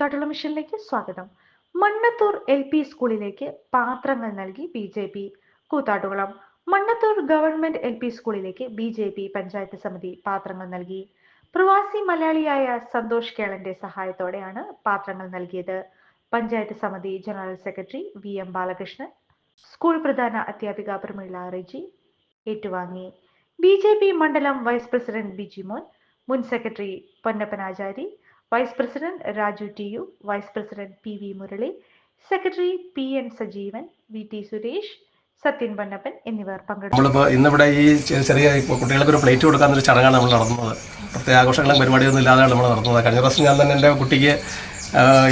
കൂത്താട്ടുള്ള മിഷനിലേക്ക് സ്വാഗതം. Mannathoor L P സ്കൂളിലേക്ക് പാത്രങ്ങൾ നൽകി B J P. Koothattukulam. Mannathoor government L P സ്കൂളിലേക്ക് ബി ജെ പി പഞ്ചായത്ത് സമിതി പാത്രങ്ങൾ നൽകി. പ്രവാസി മലയാളിയായ സന്തോഷ് കേളന്റെ സഹായത്തോടെയാണ് പാത്രങ്ങൾ നൽകിയത്. പഞ്ചായത്ത് സമിതി general secretary V M Balakrishnan school പ്രധാന അധ്യാപിക പ്രമീള റെജി ഏറ്റുവാങ്ങി. ബി ജെ പി മണ്ഡലം വൈസ് പ്രസിഡന്റ് ബിജി മോൻ മുൻ secretary Ponnappanachari vice president Raju T U vice president P V Murali secretary P N Sajeevan V T Suresh Sathyan Ponnappan എന്നിവർ പങ്കെടുത്തു. നമ്മളിപ്പോൾ ഇന്നിവിടെ ഈ ചെറിയ കുട്ടികൾക്ക് ഒരു പ്ലേറ്റ് കൊടുക്കാൻ കൊടുക്കാന്നൊരു ചടങ്ങാണ് നമ്മൾ നടത്തുന്നത്. പ്രത്യേക ആഘോഷങ്ങളും പരിപാടിയൊന്നും ഇല്ലാതെയാണ് നമ്മൾ നടത്തുന്നത്. കഴിഞ്ഞ പ്രാവശ്യം ഞാൻ തന്നെ എന്റെ കുട്ടിക്ക്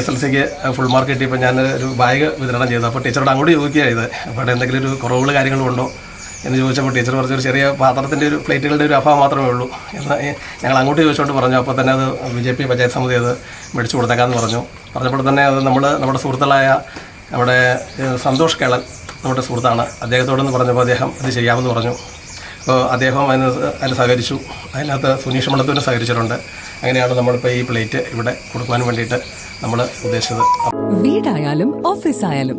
എസ് എൽ സിക്ക് ഫുൾ മാർക്ക് കിട്ടിയപ്പോൾ ഞാൻ ഒരു ബാഗ് വിതരണം ചെയ്തു. അപ്പോൾ ടീച്ചറോട് അങ്ങോട്ട് ചോദിക്കുകയാണ് ഇത്. അപ്പോൾ എന്തെങ്കിലും ഒരു കുറവുകൾ കാര്യങ്ങളും ഉണ്ടോ? എന്ന് ചോദിച്ചപ്പോൾ ടീച്ചർ പറഞ്ഞൊരു ചെറിയ പാത്രത്തിന്റെ ഒരു പ്ലേറ്റുകളുടെ ഒരു അഭാവം മാത്രമേ ഉള്ളൂ. എന്ന് ഞങ്ങൾ അങ്ങോട്ട് ചോദിച്ചുകൊണ്ട് പറഞ്ഞു അപ്പോൾ തന്നെ അത് ബി ജെ പി പഞ്ചായത്ത് സമിതി അത് മേടിച്ചു കൊടുത്തേക്കാമെന്ന് പറഞ്ഞു. പറഞ്ഞപ്പോൾ തന്നെ അത് നമ്മൾ നമ്മുടെ സുഹൃത്തുക്കളായ നമ്മുടെ സന്തോഷ് കേളൻ നമ്മുടെ സുഹൃത്താണ്. അദ്ദേഹത്തോടെന്ന് പറഞ്ഞപ്പോൾ അദ്ദേഹം അത് ചെയ്യാമെന്ന് പറഞ്ഞു. അപ്പോൾ അദ്ദേഹം അതിന് അതിന് സഹകരിച്ചു. അതിനകത്ത് സുനീഷ് മള്ളത്തൂരും സഹകരിച്ചിട്ടുണ്ട്. അങ്ങനെയാണ് നമ്മളിപ്പോൾ ഈ പ്ലേറ്റ് ഇവിടെ കൊടുക്കുവാൻ വേണ്ടിയിട്ട് നമ്മൾ ഉദ്ദേശിച്ചത്. വീടായാലും ഓഫീസായാലും